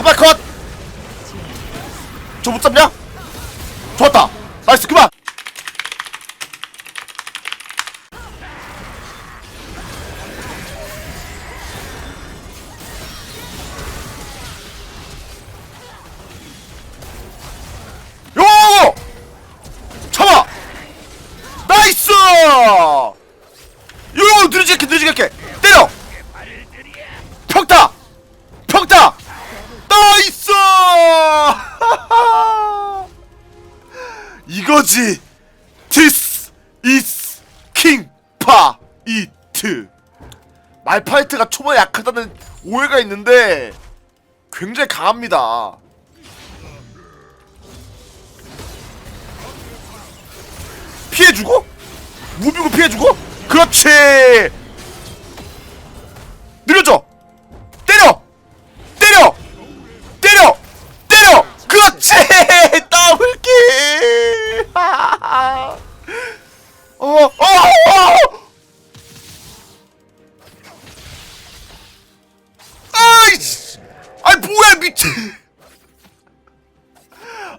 한발 컷! 저 못 잡냐? 좋았다! 나이스 그만! 이거지. This is king 파이트. 말파이트가 초반에 약하다는 오해가 있는데 굉장히 강합니다. 피해주고 무비고 피해주고 그렇지. 미친!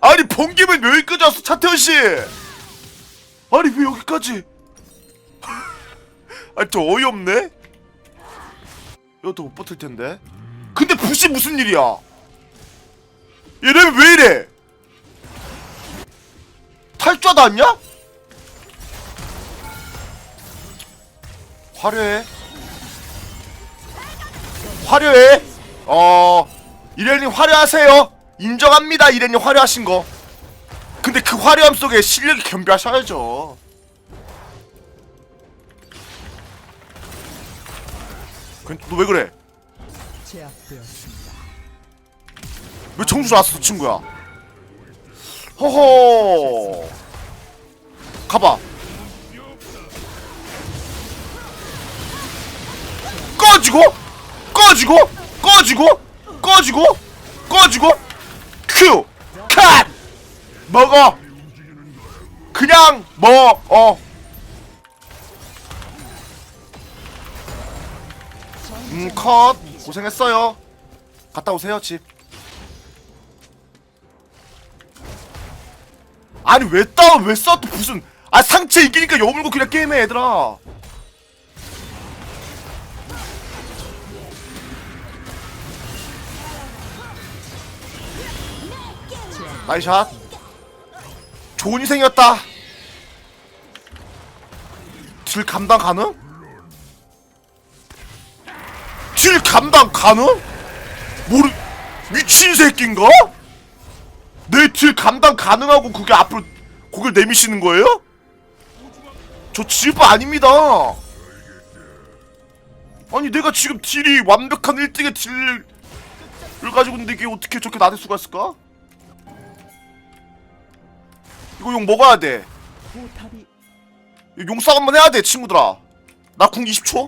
아니, 번개면 여기까지 왔어, 차태현 씨! 아니, 왜 여기까지? 아니, 저 어이없네? 이것도 못 버틸 텐데. 근데 부시 무슨 일이야? 얘네 왜 이래? 탈주하다 왔냐? 화려해. 화려해. 어, 이래님 화려하세요. 인정합니다, 이래님 화려하신 거. 근데 그 화려함 속에 실력이 겸비하셔야죠. 너 왜 그래? 왜 청주 나왔어 친구야 허허 가봐 꺼지고 꺼지고 꺼지고 꺼지고 꺼지고 큐 컷 먹어. 그냥 먹어. 음컷. 고생했어요. 갔다 오세요 집. 아니 왜 따? 왜 써? 또 무슨 아 상체 이기니까 여물고 그냥 게임해 얘들아 나이샷 좋은 희생이었다 딜 감당 가능? 딜 감당 가능? 모르 미친 새끼인가? 내딜 감당 가능하고 그게 앞으로 고개를 내미시는 거예요? 저 지바 아닙니다. 아니 내가 지금 딜이 완벽한 1등의 딜을 가지고 있는데 이게 어떻게 저렇게 나댈 수가 있을까? 이거 용 먹어야 돼. 용싸움 한번 해야 돼 친구들아. 나 궁 20초?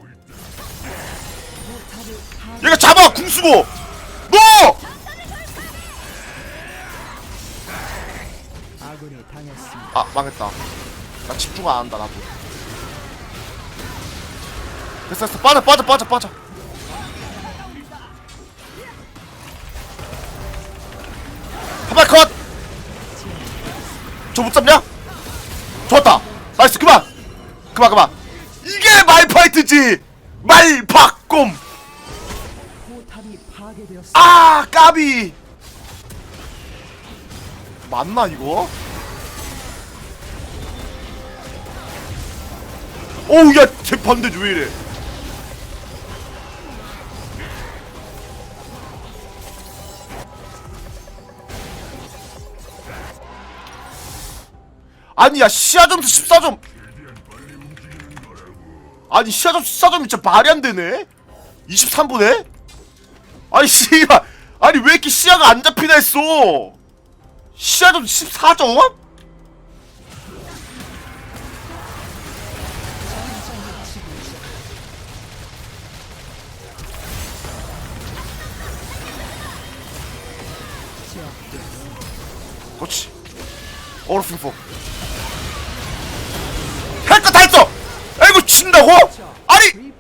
얘가 잡아 궁 쓰고 너! 아 망했다 나 집중 안 한다 나도 됐어 됐어 빠져 빠져 빠져 빠져 컷! 저 못 잡냐? 좋았다 나이스 그만 그만 그만 이게 말파이트지 파괴되었습니다. 아 까비 맞나 이거? 어우 야쟤 반대지 왜 이래 아니 야 시야 점수 14점. 아니 시야 점수 14점이 진짜 말이 안 되네? 23분에? 아니 씨발. 아니 왜 이렇게 시야가 안 잡히나 했어? 시야 좀 14점? 그렇지. 어르신포 친다고? 아니!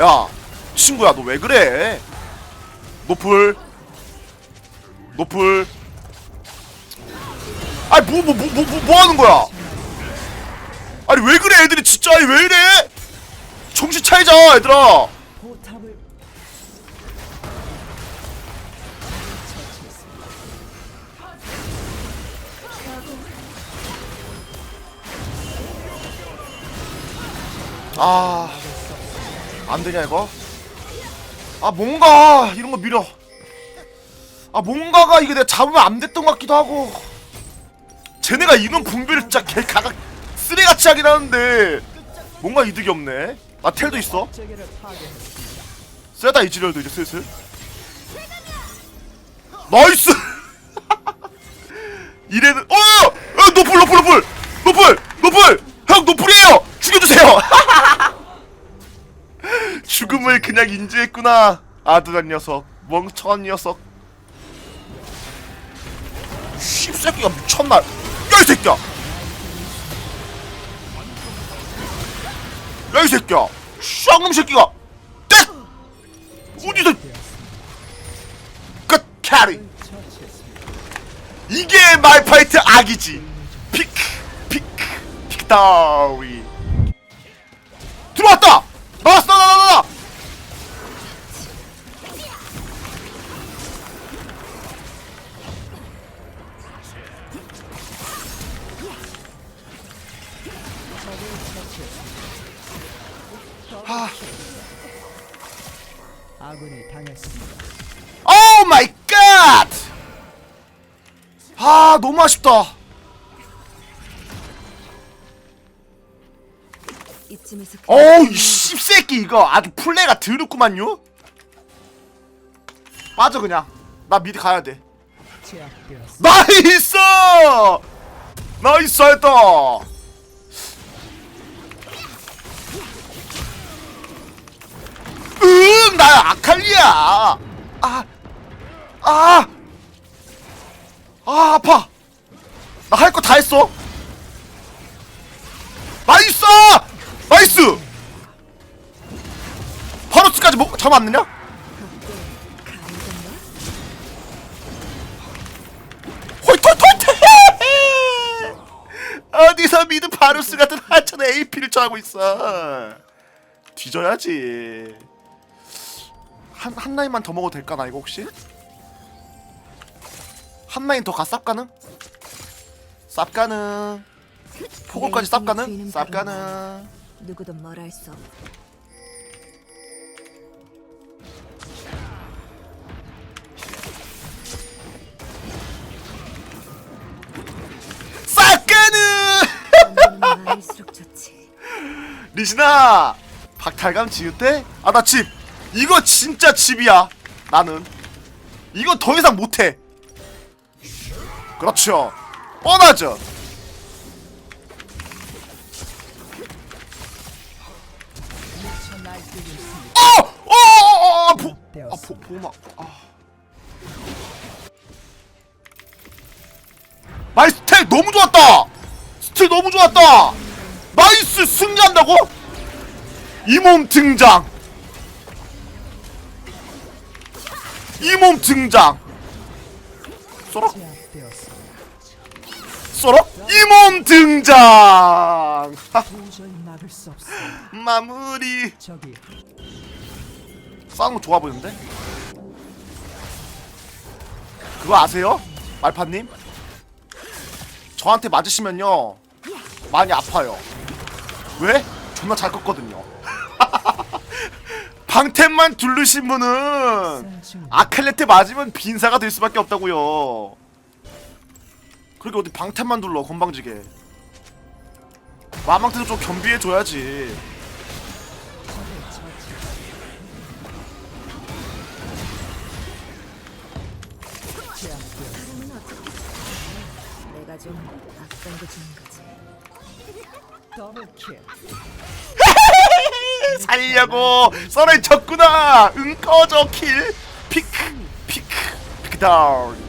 야 친구야 너 왜 그래? 노플. 노플. 아니 뭐뭐 뭐 뭐 뭐, 뭐 하는 거야? 아니 왜 그래 애들이 진짜? 아니 왜 이래? 정신 차리자 얘들아 아. 안되냐 이거? 아 뭔가! 이런 거 밀어. 아 뭔가가 이게 내가 잡으면 안 됐던 것 같기도 하고. 쟤네가 이런 분배를 진짜 개 가각 쓰레같이 하긴 하는데. 뭔가 이득이 없네. 나 텔도 있어. 세다 이지랄도 이제 슬슬. 나이스! 이래는 어! 어 노플 노플 노플 노플 노플 형 노플이에요 죽여주세요 죽음을 인지했구나 아두란 녀석. 멍청한 녀석. 씹새끼가 미쳤나? 야이 새끼야! 야이 새끼야! 쌍놈 새끼가! 딱 어디서 끝 캐리. 이게 말파이트 악이지. 픽다리 아군이 당했습니다. 오 마이 갓! 아 너무 아쉽다 이쯤에서 어우 이 씹새끼 이거 아주 플레이가 드럽구만요 빠져 그냥 나 미드 가야 돼 제압되었습니다. 나이스! 나이스 했다 응! 나 아칼리야 아! 아! 아 아파 나 할 거 다 했어 나이스! 나이스! 바로스까지 뭐 잡았느냐? 어디서 미드 바루스 같은 하찮은 AP를 쳐하고 있어 뒤져야지 한, 한 라인만 더 먹어도 될까 나 이거 혹시? 한 라인 더가 쌉 가능? 쌉 가능 포골까지 쌉 가능? 쌉 가능 누구도 뭘 할 수 없. 쌉 가능 점점 많을수록 좋지. 리신아 박탈감 지읒대? 아나 집 이거 진짜 집이야 나는 이거 더 이상 못해 그렇죠 뻔하죠. 어! 어! 어! 어! 보, 아, 보, 보막 아. 나이 스택 너무 좋았다 스택 너무 좋았다 나이스 승리한다고? 이 몸 등장 이 몸 등장 제압되었습니다. 쏘라 이몸 등장. 마무리 거 좋아 보이는데? 그거 아세요? 말파님? 저한테 맞으시면요 많이 아파요 왜? 존나 잘 껐거든요 방템만 두르신 분은 쌀중 아칼레테 맞으면 빈사가 될 수밖에 없다고요 그렇게 어디 방템만 둘러 건방지게 마망테도 좀 겸비해 줘야지. 사람은 어떻게? 내가 좀 악감도 주는 거지. 더블 킬. 살려고. 썰을 쳤구나. 응 꺼져 킬. 피크 피크 피크 다운